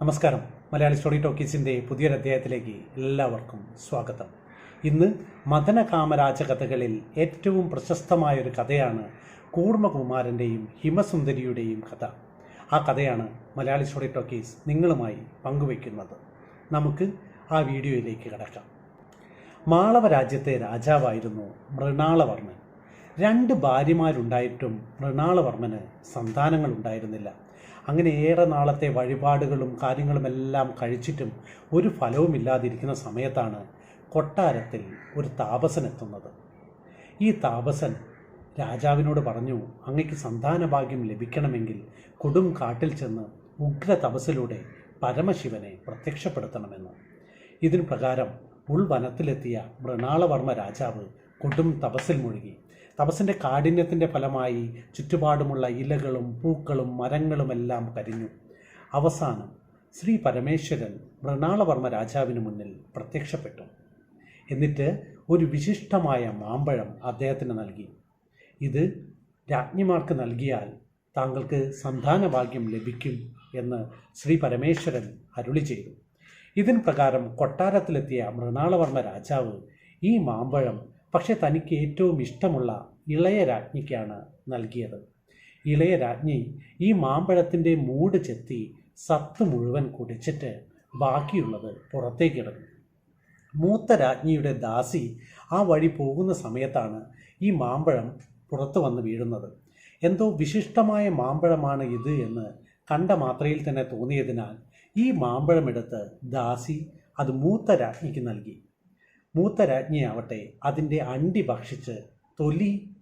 നമസ്കാരം. മലയാളി സ്റ്റോറി ടോക്കീസിന്റെ പുതിയൊരു അധ്യായത്തിലേക്ക് എല്ലാവർക്കും സ്വാഗതം. ഇന്ന് മദന കാമരാജ കഥകളിൽ ഏറ്റവും പ്രശസ്തമായ ഒരു കഥയാണ് കൂർമ്മകുമാരന്റെയും ഹിമസുന്ദരിയുടെയും കഥ. ആ കഥയാണ് മലയാളി സ്റ്റോറി ടോക്കീസ് നിങ്ങളുമായി പങ്കുവയ്ക്കുന്നത്. നമുക്ക് ആ വീഡിയോയിലേക്ക് കിടക്കാം. മാളവ രാജ്യത്തെ രാജാവായിരുന്നു മൃണാളവർമ്മൻ. രണ്ട് ഭാര്യമാരുണ്ടായിട്ടും മൃണാളവർമ്മന് സന്താനങ്ങൾ ഉണ്ടായിരുന്നില്ല അങ്ങനെ ഏറെ നാളത്തെ വഴിപാടുകളും കാര്യങ്ങളുമെല്ലാം കഴിച്ചിട്ടും ഒരു ഫലവുമില്ലാതിരിക്കുന്ന സമയത്താണ് കൊട്ടാരത്തിൽ ഒരു താപസൻ എത്തുന്നത്. ഈ താപസൻ രാജാവിനോട് പറഞ്ഞു അങ്ങയ്ക്ക് സന്താനഭാഗ്യം ലഭിക്കണമെങ്കിൽ കൊടും കാട്ടിൽ ചെന്ന് ഉഗ്ര തപസ്സിലൂടെ പരമശിവനെ പ്രത്യക്ഷപ്പെടുത്തണമെന്ന്. ഇതിനു പ്രകാരം ഉൾവനത്തിലെത്തിയ മൃണാളവർമ്മ രാജാവ് കൊടും തപസ്സിൽ മുഴുകി. തപസ്സിന്റെ കാഠിന്യത്തിന്റെ ഫലമായി ചുറ്റുപാടുമുള്ള ഇലകളും പൂക്കളും മരങ്ങളുമെല്ലാം കരിഞ്ഞു. അവസാനം ശ്രീ പരമേശ്വരൻ മൃണാളവർമ്മ രാജാവിന് മുന്നിൽ പ്രത്യക്ഷപ്പെട്ടു. എന്നിട്ട് ഒരു വിശിഷ്ടമായ മാമ്പഴം അദ്ദേഹത്തിന് നൽകി. ഇത് രാജ്ഞിമാർക്ക് നൽകിയാൽ താങ്കൾക്ക് സന്താനഭാഗ്യം ലഭിക്കും എന്ന് ശ്രീ പരമേശ്വരൻ അരുളി ചെയ്തു. ഇതിന് പ്രകാരം കൊട്ടാരത്തിലെത്തിയ മൃണാളവർമ്മ രാജാവ് ഈ മാമ്പഴം പക്ഷെ തനിക്ക് ഏറ്റവും ഇഷ്ടമുള്ള ഇളയ രാജ്ഞിക്കാണ് നൽകിയത്. ഇളയരാജ്ഞി ഈ മാമ്പഴത്തിന്റെ മൂട് ചെത്തി സത്ത് മുഴുവൻ കുടിച്ചിട്ട് ബാക്കിയുള്ളത് പുറത്തേക്കിടുന്നു മൂത്ത രാജ്ഞിയുടെ ദാസി ആ വഴി പോകുന്ന സമയത്താണ് ഈ മാമ്പഴം പുറത്തു വന്ന് വീഴുന്നത്. എന്തോ വിശിഷ്ടമായ മാമ്പഴമാണ് ഇത് എന്ന് കണ്ട മാത്രയിൽ തന്നെ തോന്നിയതിനാൽ ഈ മാമ്പഴമെടുത്ത് ദാസി അത് മൂത്ത രാജ്ഞിക്ക് നൽകി. മൂത്ത രാജ്ഞിയാവട്ടെ അതിന്റെ അണ്ടി ഭക്ഷിച്ച് തൊലി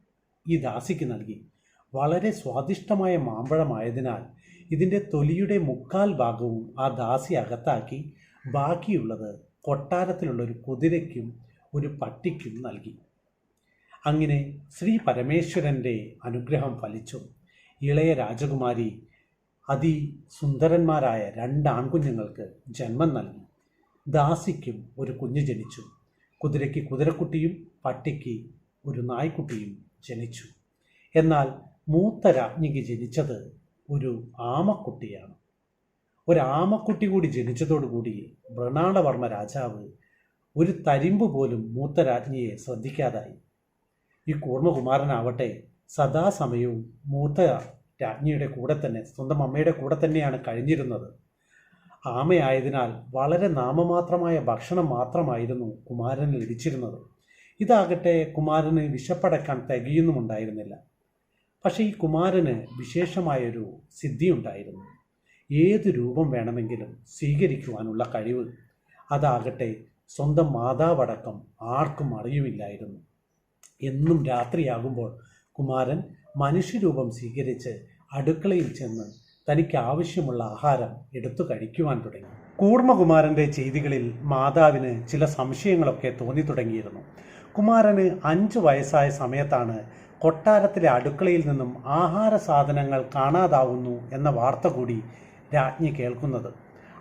ഈ ദാസിക്ക് നൽകി. വളരെ സ്വാദിഷ്ടമായ മാമ്പഴമായതിനാൽ ഇതിന്റെ തൊലിയുടെ മുക്കാൽ ഭാഗവും ആ ദാസി അകത്താക്കി ബാക്കിയുള്ളത് കൊട്ടാരത്തിലുള്ള ഒരു കുതിരയ്ക്കും ഒരു പട്ടിക്കും നൽകി. അങ്ങനെ ശ്രീ പരമേശ്വരന്റെ അനുഗ്രഹം ഫലിച്ചു. ഇളയ രാജകുമാരി അതിസുന്ദരന്മാരായ രണ്ട് ആൺകുഞ്ഞുങ്ങൾക്ക് ജന്മം നൽകി. ദാസിക്കും ഒരു കുഞ്ഞ് ജനിച്ചു. കുതിരയ്ക്ക് കുതിരക്കുട്ടിയും പട്ടിക്ക് ഒരു നായ്ക്കുട്ടിയും ജനിച്ചു. എന്നാൽ മൂത്ത രാജ്ഞിക്ക് ജനിച്ചത് ഒരു ആമക്കുട്ടിയാണ്. ഒരു ആമക്കുട്ടി കൂടി ജനിച്ചതോടുകൂടി മൃണാളവർമ്മ രാജാവ് ഒരു തരിമ്പ് പോലും മൂത്ത രാജ്ഞിയെ ശ്രദ്ധിക്കാതായി. ഈ കൂർമ്മകുമാരനാവട്ടെ സദാസമയവും മൂത്ത രാജ്ഞിയുടെ കൂടെ തന്നെ സ്വന്തം അമ്മയുടെ കൂടെ തന്നെയാണ് കഴിഞ്ഞിരുന്നത്. ആമയായതിനാൽ വളരെ നാമമാത്രമായ ഭക്ഷണം മാത്രമായിരുന്നു കുമാരന് ലഭിച്ചിരുന്നത്. ഇതാകട്ടെ കുമാരന് വിശപ്പടക്കാൻ തികയുന്നുമുണ്ടായിരുന്നില്ല. പക്ഷേ ഈ കുമാരന് വിശേഷമായൊരു സിദ്ധിയുണ്ടായിരുന്നു. ഏത് രൂപം വേണമെങ്കിലും സ്വീകരിക്കുവാനുള്ള കഴിവ് അതാകട്ടെ സ്വന്തം മാതാവടക്കം ആർക്കും അറിയുമില്ലായിരുന്നു. എന്നും രാത്രിയാകുമ്പോൾ കുമാരൻ മനുഷ്യരൂപം സ്വീകരിച്ച് അടുക്കളയിൽ ചെന്ന് തനിക്ക് ആവശ്യമുള്ള ആഹാരം എടുത്തു കഴിക്കുവാൻ തുടങ്ങി. കൂർമ്മകുമാരന്റെ ചെയ്തികളിൽ മാതാവിന് ചില സംശയങ്ങളൊക്കെ തോന്നി തുടങ്ങിയിരുന്നു കുമാരന് അഞ്ച് വയസ്സായ സമയത്താണ് കൊട്ടാരത്തിലെ അടുക്കളയിൽ നിന്നും ആഹാര സാധനങ്ങൾ കാണാതാവുന്നു എന്ന വാർത്ത കൂടി രാജ്ഞി കേൾക്കുന്നത്.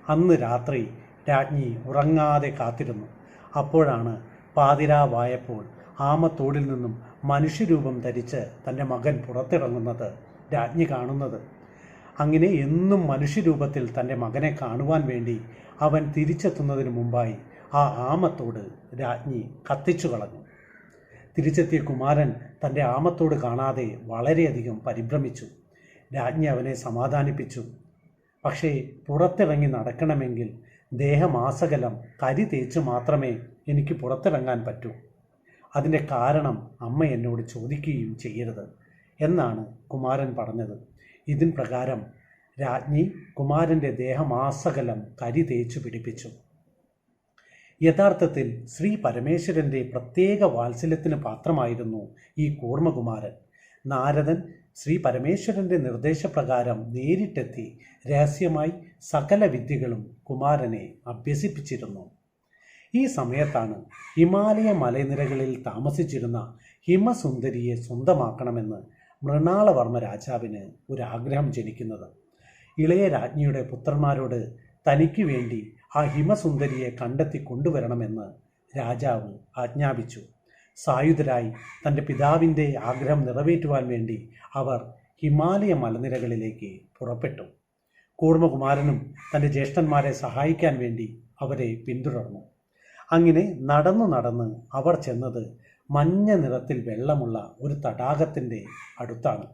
അന്ന് രാത്രി രാജ്ഞി ഉറങ്ങാതെ കാത്തിരുന്നു. അപ്പോഴാണ് പാതിരാവായപ്പോൾ ആമത്തോടിൽ നിന്നും മനുഷ്യരൂപം ധരിച്ച് തന്റെ മകൻ പുറത്തിറങ്ങുന്നത് രാജ്ഞി കാണുന്നത്. അങ്ങനെ എന്നും മനുഷ്യരൂപത്തിൽ തന്റെ മകനെ കാണുവാൻ വേണ്ടി അവൻ തിരിച്ചെത്തുന്നതിന് മുമ്പായി ആ ആമത്തോട് രാജ്ഞി കത്തിച്ചു കളഞ്ഞു തിരിച്ചെത്തിയ കുമാരൻ തന്റെ ആമത്തോട് കാണാതെ വളരെയധികം പരിഭ്രമിച്ചു. രാജ്ഞി അവനെ സമാധാനിപ്പിച്ചു. പക്ഷേ പുറത്തിറങ്ങി നടക്കണമെങ്കിൽ ദേഹമാസകലം കരി തേച്ച് മാത്രമേ എനിക്ക് പുറത്തിറങ്ങാൻ പറ്റൂ. അതിന്റെ കാരണം അമ്മ എന്നോട് ചോദിക്കുകയും ചെയ്യരുത് എന്നാണ് കുമാരൻ പറഞ്ഞത്. ഇതിൻ പ്രകാരം രാജ്ഞി കുമാരന്റെ ദേഹമാസകലം കരി തേച്ചു പിടിപ്പിച്ചു. യഥാർത്ഥത്തിൽ ശ്രീ പരമേശ്വരന്റെ പ്രത്യേക വാത്സല്യത്തിന് പാത്രമായിരുന്നു ഈ കൂർമ്മകുമാരൻ. നാരദൻ ശ്രീ പരമേശ്വരന്റെ നിർദ്ദേശപ്രകാരം നേരിട്ടെത്തി രഹസ്യമായി സകല വിദ്യകളും കുമാരനെ അഭ്യസിപ്പിച്ചിരുന്നു. ഈ സമയത്താണ് ഹിമാലയ മലനിരകളിൽ താമസിച്ചിരുന്ന ഹിമസുന്ദരിയെ സ്വന്തമാക്കണമെന്ന് മൃണാളവർമ്മ രാജാവിന് ഒരാഗ്രഹം ജനിക്കുന്നത്. ഇളയ രാജ്ഞിയുടെ പുത്രന്മാരോട് തനിക്ക് വേണ്ടി ആ ഹിമസുന്ദരിയെ കണ്ടെത്തി കൊണ്ടുവരണമെന്ന് രാജാവ് ആജ്ഞാപിച്ചു. സായുധരായി തന്റെ പിതാവിന്റെ ആഗ്രഹം നിറവേറ്റുവാൻ വേണ്ടി അവർ ഹിമാലയ മലനിരകളിലേക്ക് പുറപ്പെട്ടു. കൂർമ്മകുമാരനും തന്റെ ജ്യേഷ്ഠന്മാരെ സഹായിക്കാൻ വേണ്ടി അവരെ പിന്തുടർന്നു. അങ്ങനെ നടന്നു നടന്ന് അവർ ചെന്നത് മഞ്ഞ നിറത്തിൽ വെള്ളമുള്ള ഒരു തടാകത്തിന്റെ അടുത്താണ്.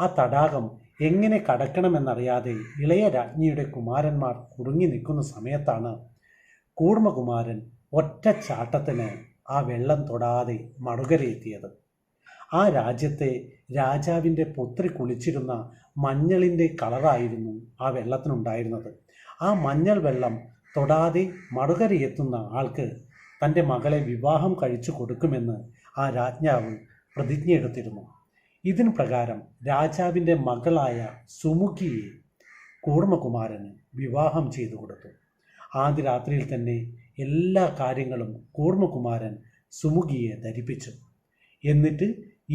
ആ തടാകം എങ്ങനെ കടക്കണമെന്നറിയാതെ ഇളയ രാജ്ഞിയുടെ കുമാരന്മാർ കുടുങ്ങി നിൽക്കുന്ന സമയത്താണ് കൂർമ്മകുമാരൻ ഒറ്റ ചാട്ടത്തിന് ആ വെള്ളം തൊടാതെ മറുകരയെത്തിയത് ആ രാജ്യത്തെ രാജാവിന്റെ പൊത്രി കുളിച്ചിരുന്ന മഞ്ഞളിന്റെ കളറായിരുന്നു ആ വെള്ളത്തിനുണ്ടായിരുന്നത്. ആ മഞ്ഞൾ വെള്ളം തൊടാതെ മറുകരയെത്തുന്ന ആൾക്ക് തന്റെ മകളെ വിവാഹം കഴിച്ചു കൊടുക്കുമെന്ന് ആ രാജ്ഞാവ് പ്രതിജ്ഞയെടുത്തിരുന്നു. ഇതിന് പ്രകാരം രാജാവിന്റെ മകളായ സുമുഖിയെ കൂർമ്മകുമാരന് വിവാഹം ചെയ്തു കൊടുത്തു. ആദ്യ രാത്രിയിൽ തന്നെ എല്ലാ കാര്യങ്ങളും കൂർമ്മകുമാരൻ സുമുഖിയെ ധരിപ്പിച്ചു. എന്നിട്ട്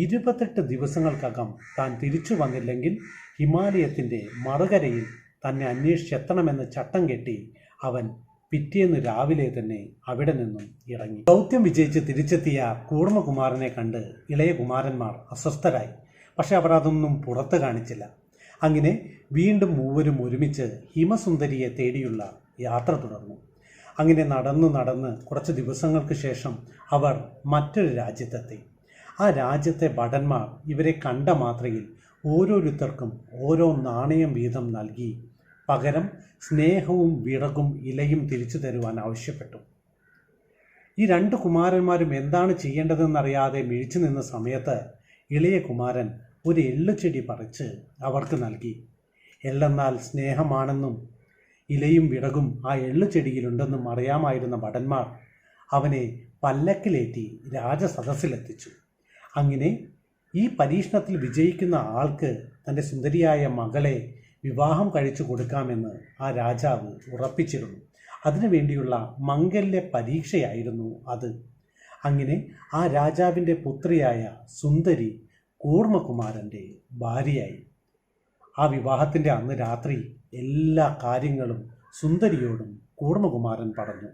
ഇരുപത്തെട്ട് ദിവസങ്ങൾക്കകം താൻ തിരിച്ചു വന്നില്ലെങ്കിൽ ഹിമാലയത്തിന്റെ മറുകരയിൽ തന്നെ അന്വേഷിച്ചെത്തണമെന്ന് ചട്ടം കെട്ടി അവൻ പിറ്റേന്ന് രാവിലെ തന്നെ അവിടെ നിന്നും ഇറങ്ങി. ദൗത്യം വിജയിച്ച് തിരിച്ചെത്തിയ കൂർമ്മകുമാരനെ കണ്ട് ഇളയ കുമാരന്മാർ അസ്വസ്ഥരായി. പക്ഷെ അവർ അതൊന്നും പുറത്ത് കാണിച്ചില്ല. അങ്ങനെ വീണ്ടും മൂവരും ഒരുമിച്ച് ഹിമസുന്ദരിയെ തേടിയുള്ള യാത്ര തുടർന്നു. അങ്ങനെ നടന്നു നടന്ന് കുറച്ച് ദിവസങ്ങൾക്ക് ശേഷം അവർ മറ്റൊരു രാജ്യത്തെത്തി. ആ രാജ്യത്തെ ഭടന്മാർ ഇവരെ കണ്ട മാത്രയിൽ ഓരോരുത്തർക്കും ഓരോ നാണയം വീതം നൽകി പകരം സ്നേഹവും വിറകും ഇലയും തിരിച്ചു തരുവാൻ ആവശ്യപ്പെട്ടു. ഈ രണ്ട് കുമാരന്മാരും എന്താണ് ചെയ്യേണ്ടതെന്നറിയാതെ മിഴിച്ചു നിന്ന സമയത്ത് ഇളയ കുമാരൻ ഒരു എള്ളുചെടി പറിച്ച് അവർക്ക് നൽകി. എള്ളെന്നാൽ സ്നേഹമാണെന്നും ഇലയും വിറകും ആ എള്ളുചെടിയിലുണ്ടെന്നും അറിയാമായിരുന്ന ഭടന്മാർ അവനെ പല്ലക്കിലേറ്റി രാജസദസ്സിലെത്തിച്ചു. അങ്ങനെ ഈ പരീക്ഷണത്തിൽ വിജയിക്കുന്ന ആൾക്ക് തന്റെ സുന്ദരിയായ മകളെ വിവാഹം കഴിച്ചു കൊടുക്കാമെന്ന് ആ രാജാവ് ഉറപ്പിച്ചിരുന്നു. അതിനുവേണ്ടിയുള്ള മംഗല്യ പരീക്ഷയായിരുന്നു അത്. അങ്ങനെ ആ രാജാവിന്റെ പുത്രിയായ സുന്ദരി കൂർമ്മകുമാരന്റെ ഭാര്യയായി. ആ വിവാഹത്തിന്റെ അന്ന് രാത്രി എല്ലാ കാര്യങ്ങളും സുന്ദരിയോടും കൂർമ്മകുമാരൻ പറഞ്ഞു.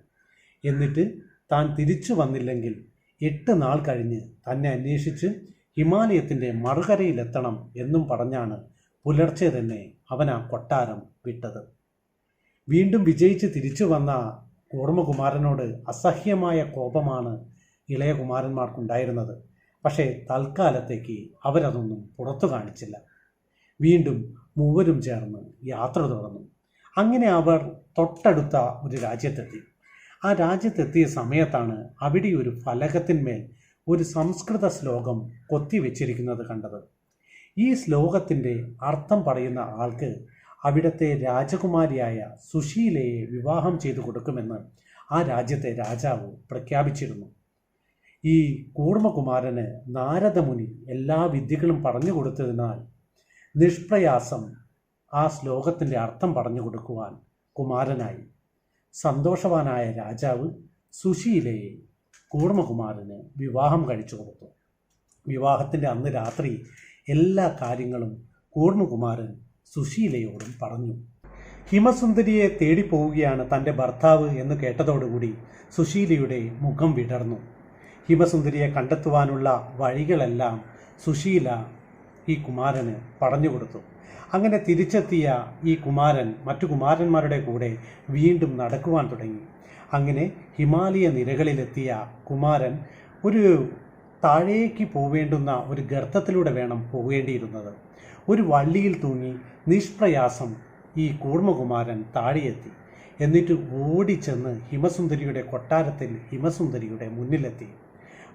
എന്നിട്ട് താൻ തിരിച്ചു വന്നില്ലെങ്കിൽ എട്ട് നാൾ കഴിഞ്ഞ് തന്നെ അന്വേഷിച്ച് ഹിമാലയത്തിന്റെ മറുകരയിലെത്തണം എന്നും പറഞ്ഞാണ് പുലർച്ചെ തന്നെ അവൻ ആ കൊട്ടാരം വിട്ടത്. വീണ്ടും വിജയിച്ച് തിരിച്ചു വന്ന കൂർമ്മകുമാരനോട് അസഹ്യമായ കോപമാണ് ഇളയ കുമാരന്മാർക്കുണ്ടായിരുന്നത് പക്ഷേ തൽക്കാലത്തേക്ക് അവരതൊന്നും പുറത്തു കാണിച്ചില്ല. വീണ്ടും മൂവരും ചേർന്ന് യാത്ര തുടർന്നു. അങ്ങനെ അവർ തൊട്ടടുത്ത ഒരു രാജ്യത്തെത്തി. ആ രാജ്യത്തെത്തിയ സമയത്താണ് അവിടെ ഒരു ഫലകത്തിന്മേൽ ഒരു സംസ്കൃത ശ്ലോകം കൊത്തിവെച്ചിരിക്കുന്നത് കണ്ടത്. ഈ ശ്ലോകത്തിന്റെ അർത്ഥം പറയുന്ന ആൾക്ക് അവിടുത്തെ രാജകുമാരിയായ സുശീലയെ വിവാഹം ചെയ്തു കൊടുക്കുമെന്ന് ആ രാജ്യത്തെ രാജാവ് പ്രഖ്യാപിച്ചിരുന്നു. ഈ കൂർമ്മകുമാരന് നാരദമുനി എല്ലാ വിദ്യകളും പറഞ്ഞു കൊടുത്തതിനാൽ നിഷ്പ്രയാസം ആ ശ്ലോകത്തിന്റെ അർത്ഥം പറഞ്ഞു കൊടുക്കുവാൻ കുമാരനായി. സന്തോഷവാനായ രാജാവ് സുശീലയെ കൂർമ്മകുമാരന് വിവാഹം കഴിച്ചു കൊടുത്തു. വിവാഹത്തിന്റെ അന്ന് രാത്രി എല്ലാ കാര്യങ്ങളും കൂർണകുമാരൻ സുശീലയോടും പറഞ്ഞു. ഹിമസുന്ദരിയെ തേടിപ്പോവുകയാണ് തന്റെ ഭർത്താവ് എന്ന് കേട്ടതോടുകൂടി സുശീലയുടെ മുഖം വിടർന്നു. ഹിമസുന്ദരിയെ കണ്ടെത്തുവാനുള്ള വഴികളെല്ലാം സുശീല ഈ കുമാരന് പറഞ്ഞു കൊടുത്തു. അങ്ങനെ തിരിച്ചെത്തിയ ഈ കുമാരൻ മറ്റു കുമാരന്മാരുടെ കൂടെ വീണ്ടും നടക്കുവാൻ തുടങ്ങി. അങ്ങനെ ഹിമാലയ നിരകളിലെത്തിയ കുമാരൻ ഒരു താഴേക്ക് പോവേണ്ടുന്ന ഒരു ഗർത്തത്തിലൂടെ വേണം പോകേണ്ടിയിരുന്നത് ഒരു വള്ളിയിൽ തൂങ്ങി നിഷ്പ്രയാസം ഈ കൂർമ്മകുമാരൻ താഴെയെത്തി. എന്നിട്ട് ഓടിച്ചെന്ന് ഹിമസുന്ദരിയുടെ കൊട്ടാരത്തിൽ ഹിമസുന്ദരിയുടെ മുന്നിലെത്തി.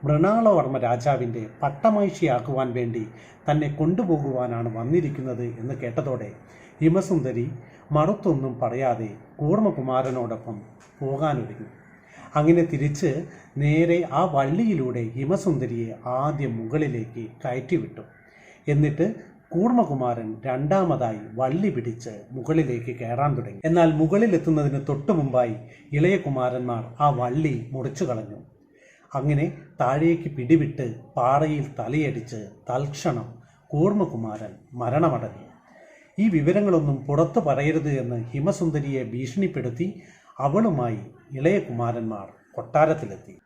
മൃണാളവർമ്മ രാജാവിന്റെ പട്ടമഹിഷിയാക്കുവാൻ വേണ്ടി തന്നെ കൊണ്ടുപോകുവാനാണ് വന്നിരിക്കുന്നത് എന്ന് കേട്ടതോടെ ഹിമസുന്ദരി മറുത്തൊന്നും പറയാതെ കൂർമ്മകുമാരനോടൊപ്പം പോകാനൊരുങ്ങി. അങ്ങനെ തിരിച്ച് നേരെ ആ വള്ളിയിലൂടെ ഹിമസുന്ദരിയെ ആദ്യം മുകളിലേക്ക് കയറ്റിവിട്ടു. എന്നിട്ട് കൂർമ്മകുമാരൻ രണ്ടാമതായി വള്ളി പിടിച്ച് മുകളിലേക്ക് കയറാൻ തുടങ്ങി. എന്നാൽ മുകളിലെത്തുന്നതിന് തൊട്ടു മുമ്പായി ഇളയ കുമാരന്മാർ ആ വള്ളി മുറിച്ചു കളഞ്ഞു. അങ്ങനെ താഴേക്ക് പിടിവിട്ട് പാറയിൽ തലയടിച്ച് തൽക്ഷണം കൂർമ്മകുമാരൻ മരണമടഞ്ഞു. ഈ വിവരങ്ങളൊന്നും പുറത്തു പറയരുത് എന്ന് ഹിമസുന്ദരിയെ ഭീഷണിപ്പെടുത്തി അവളുമായി ഇളയ കുമാരന്മാർ കൊട്ടാരത്തിലെത്തി.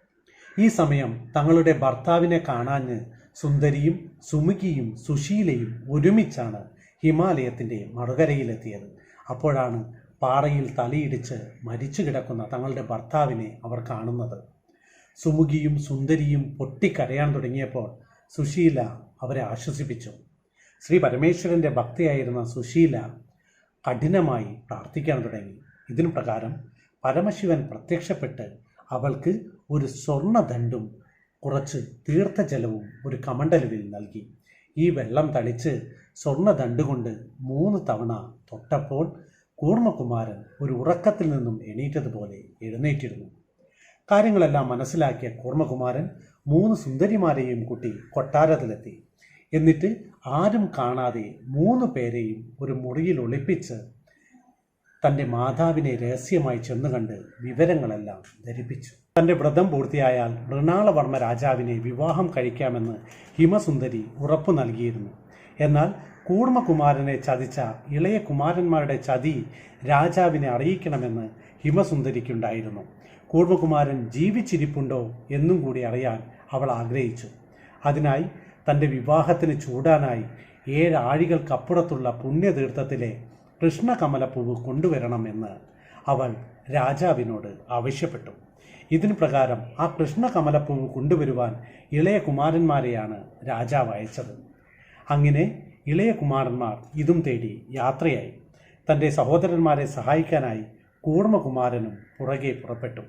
ഈ സമയം തങ്ങളുടെ ഭർത്താവിനെ കാണാഞ്ഞ് സുന്ദരിയും സുമുഖിയും സുശീലയും ഒരുമിച്ചാണ് ഹിമാലയത്തിന്റെ മറുകരയിലെത്തിയത്. അപ്പോഴാണ് പാറയിൽ തലയിടിച്ച് മരിച്ചു കിടക്കുന്ന തങ്ങളുടെ ഭർത്താവിനെ അവർ കാണുന്നത്. സുമുഖിയും സുന്ദരിയും പൊട്ടിക്കരയാൻ തുടങ്ങിയപ്പോൾ സുശീല അവരെ ആശ്വസിപ്പിച്ചു. ശ്രീ പരമേശ്വരന്റെ ഭക്തിയായിരുന്ന സുശീല കഠിനമായി പ്രാർത്ഥിക്കാൻ തുടങ്ങി. ഇതിനു പ്രകാരം പരമശിവൻ പ്രത്യക്ഷപ്പെട്ട് അവൾക്ക് ഒരു സ്വർണദണ്ഡും കുറച്ച് തീർത്ഥജലവും ഒരു കമണ്ടലുവിൽ നൽകി. ഈ വെള്ളം തളിച്ച് സ്വർണദണ്ഡ് കൊണ്ട് മൂന്ന് തവണ തൊട്ടപ്പോൾ കൂർമ്മകുമാരൻ ഒരു ഉറക്കത്തിൽ നിന്നും എണീറ്റതുപോലെ എഴുന്നേറ്റിരുന്നു. കാര്യങ്ങളെല്ലാം മനസ്സിലാക്കിയ കൂർമ്മകുമാരൻ മൂന്ന് സുന്ദരിമാരെയും കൂട്ടി കൊട്ടാരത്തിലെത്തി. എന്നിട്ട് ആരും കാണാതെ മൂന്ന് പേരെയും ഒരു മുറിയിൽ ഒളിപ്പിച്ച് തന്റെ മാതാവിനെ രഹസ്യമായി ചെന്നു കണ്ട് വിവരങ്ങളെല്ലാം ധരിപ്പിച്ചു. തന്റെ വ്രതം പൂർത്തിയായാൽ മൃണാളവർമ്മ രാജാവിനെ വിവാഹം കഴിക്കാമെന്ന് ഹിമസുന്ദരി ഉറപ്പു നൽകിയിരുന്നു. എന്നാൽ കൂർമ്മകുമാരനെ ചതിച്ച ഇളയ കുമാരന്മാരുടെ ചതി രാജാവിനെ അറിയിക്കണമെന്ന് ഹിമസുന്ദരിക്കുണ്ടായിരുന്നു. കൂർമ്മകുമാരൻ ജീവിച്ചിരിപ്പുണ്ടോ എന്നും കൂടി അറിയാൻ അവൾ ആഗ്രഹിച്ചു. അതിനായി തന്റെ വിവാഹത്തിന് ചൂടാനായി ഏഴാഴികൾക്കപ്പുറത്തുള്ള പുണ്യതീർത്ഥത്തിലെ കൃഷ്ണകമലപ്പൂവ് കൊണ്ടുവരണമെന്ന് അവൾ രാജാവിനോട് ആവശ്യപ്പെട്ടു. ഇതിന് പ്രകാരം ആ കൃഷ്ണകമലപ്പൂവ് കൊണ്ടുവരുവാൻ ഇളയ കുമാരന്മാരെയാണ് രാജാവ് അയച്ചത്. അങ്ങനെ ഇളയ കുമാരന്മാർ ഇതും തേടി യാത്രയായി. തന്റെ സഹോദരന്മാരെ സഹായിക്കാനായി കൂർമ്മകുമാരനും പുറകെ പുറപ്പെട്ടു.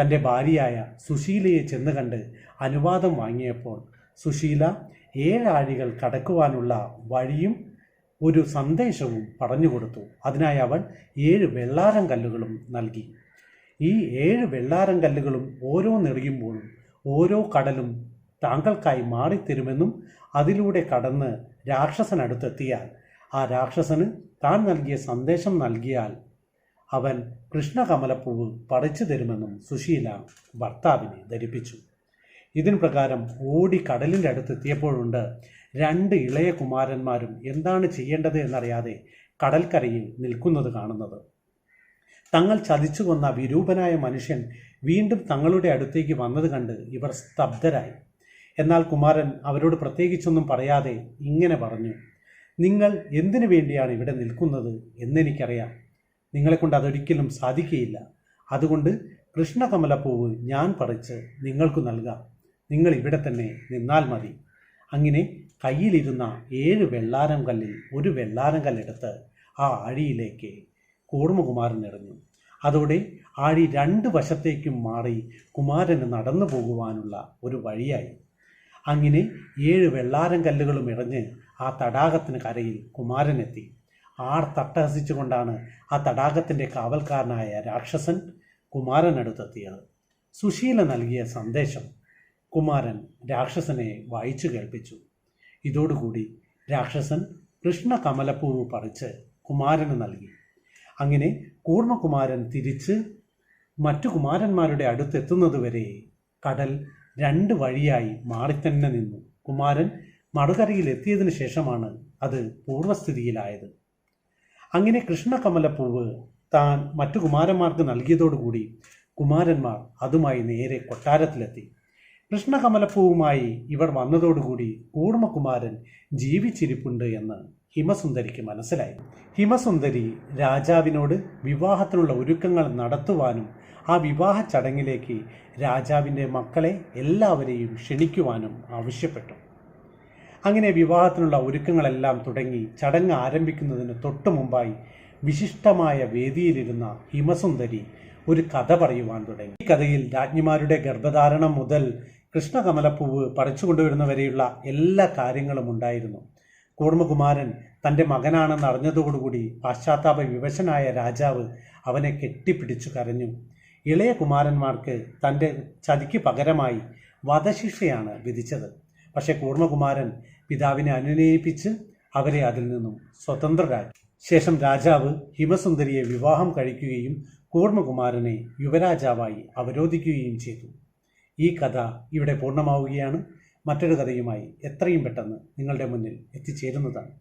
തന്റെ ഭാര്യയായ സുശീലയെ ചെന്ന് കണ്ട് അനുവാദം വാങ്ങിയപ്പോൾ സുശീല ഏഴാഴികൾ കടക്കുവാനുള്ള വഴിയും ഒരു സന്ദേശവും പറഞ്ഞുകൊടുത്തു അതിനായി അവൾ ഏഴ് വെള്ളാരം കല്ലുകളും നൽകി. ഈ ഏഴ് വെള്ളാരം കല്ലുകളും ഓരോ നെറിയുമ്പോഴും ഓരോ കടലും താങ്കൾക്കായി മാറിത്തരുമെന്നും അതിലൂടെ കടന്ന് രാക്ഷസനടുത്തെത്തിയാൽ ആ രാക്ഷസന് താൻ നൽകിയ സന്ദേശം നൽകിയാൽ അവൻ കൃഷ്ണകമലപ്പൂവ് പറിച്ചു തരുമെന്നും സുശീല ഭർത്താവിനെ ധരിപ്പിച്ചു. ഇതിന് പ്രകാരം ഓടി കടലിന്റെ അടുത്തെത്തിയപ്പോഴുണ്ട് രണ്ട് ഇളയ കുമാരന്മാരും എന്താണ് ചെയ്യേണ്ടത് എന്നറിയാതെ കടൽക്കരയിൽ നിൽക്കുന്നത് കാണുന്നത്. തങ്ങൾ ചതിച്ചു കൊന്ന വിരൂപനായ മനുഷ്യൻ വീണ്ടും തങ്ങളുടെ അടുത്തേക്ക് വന്നത് കണ്ട് ഇവർ സ്തബ്ധരായി. എന്നാൽ കുമാരൻ അവരോട് പ്രത്യേകിച്ചൊന്നും പറയാതെ ഇങ്ങനെ പറഞ്ഞു നിങ്ങൾ എന്തിനു വേണ്ടിയാണ് ഇവിടെ നിൽക്കുന്നത് എന്നെനിക്കറിയാം. നിങ്ങളെക്കൊണ്ട് അതൊരിക്കലും സാധിക്കുകയില്ല. അതുകൊണ്ട് കൃഷ്ണകമലപ്പൂവ് ഞാൻ പറിച്ച് നിങ്ങൾക്ക് നൽകാം. നിങ്ങൾ ഇവിടെ തന്നെ നിന്നാൽ മതി അങ്ങനെ കയ്യിലിരുന്ന ഏഴ് വെള്ളാരം കല്ലിൽ ഒരു വെള്ളാരം കല്ലെടുത്ത് ആ ആഴിയിലേക്ക് കൂർമ്മകുമാരൻ എറിഞ്ഞു. അതോടെ ആഴി രണ്ട് വശത്തേക്കും മാറി കുമാരന് നടന്നു പോകുവാനുള്ള ഒരു വഴിയായി. അങ്ങനെ ഏഴ് വെള്ളാരം കല്ലുകളും ഇറഞ്ഞ് ആ തടാകത്തിന് കരയിൽ കുമാരനെത്തി ആർ തട്ടഹസിച്ചുകൊണ്ടാണ് ആ തടാകത്തിന്റെ കാവൽക്കാരനായ രാക്ഷസൻ കുമാരനടുത്തെത്തിയത് സുശീല നൽകിയ സന്ദേശം കുമാരൻ രാക്ഷസനെ വായിച്ചു കേൾപ്പിച്ചു. ഇതോടുകൂടി രാക്ഷസൻ കൃഷ്ണ കമലപ്പൂവ് പറിച്ച് കുമാരന് നൽകി. അങ്ങനെ കൂർമ്മകുമാരൻ തിരിച്ച് മറ്റു കുമാരന്മാരുടെ അടുത്തെത്തുന്നതുവരെ കടൽ രണ്ട് വഴിയായി മാറിത്തന്നെ നിന്നു. കുമാരൻ മറുകരയിൽ എത്തിയതിനു ശേഷമാണ് അത് പൂർവസ്ഥിതിയിലായത് അങ്ങനെ കൃഷ്ണകമലപ്പൂവ് താൻ മറ്റു കുമാരന്മാർക്ക് നൽകിയതോടുകൂടി കുമാരന്മാർ അതുമായി നേരെ കൊട്ടാരത്തിലെത്തി. കൃഷ്ണകമലപ്പൂവുമായി ഇവർ വന്നതോടുകൂടി കൂർമ്മകുമാരൻ ജീവിച്ചിരിപ്പുണ്ട് എന്ന് ഹിമസുന്ദരിക്ക് മനസ്സിലായി. ഹിമസുന്ദരി രാജാവിനോട് വിവാഹത്തിനുള്ള ഒരുക്കങ്ങൾ നടത്തുവാനും ആ വിവാഹ ചടങ്ങിലേക്ക് രാജാവിന്റെ മക്കളെ എല്ലാവരെയും ക്ഷണിക്കുവാനും ആവശ്യപ്പെട്ടു. അങ്ങനെ വിവാഹത്തിനുള്ള ഒരുക്കങ്ങളെല്ലാം തുടങ്ങി ചടങ്ങ് ആരംഭിക്കുന്നതിന് തൊട്ടു മുമ്പായി വിശിഷ്ടമായ വേദിയിലിരുന്ന ഹിമസുന്ദരി ഒരു കഥ പറയുവാൻ തുടങ്ങി. ഈ കഥയിൽ രാജ്ഞിമാരുടെ ഗർഭധാരണം മുതൽ കൃഷ്ണകമലപ്പൂവ് പറിച്ചു കൊണ്ടുവരുന്നവരെയുള്ള എല്ലാ കാര്യങ്ങളും ഉണ്ടായിരുന്നു. കൂർമ്മകുമാരൻ തന്റെ മകനാണെന്ന് അറിഞ്ഞതോടുകൂടി പാശ്ചാത്താപ വിവശനായ രാജാവ് അവനെ കെട്ടിപ്പിടിച്ചു കരഞ്ഞു. ഇളയ കുമാരന്മാർക്ക് തന്റെ ചതിക്ക് പകരമായി വധശിക്ഷയാണ് വിധിച്ചത്. പക്ഷേ കൂർമ്മകുമാരൻ പിതാവിനെ അനുനയിപ്പിച്ച് അവരെ അതിൽ നിന്നും സ്വതന്ത്രരാക്കി. ശേഷം രാജാവ് ഹിമസുന്ദരിയെ വിവാഹം കഴിക്കുകയും കൂർമ്മകുമാരനെ യുവരാജാവായി അവരോധിക്കുകയും ചെയ്തു. ഈ കഥ ഇവിടെ പൂർണമാവുകയാണ്. മറ്റൊരു കഥയുമായി എത്രയും പെട്ടെന്ന് നിങ്ങളുടെ മുന്നിൽ എത്തിച്ചേരുന്നതാണ്.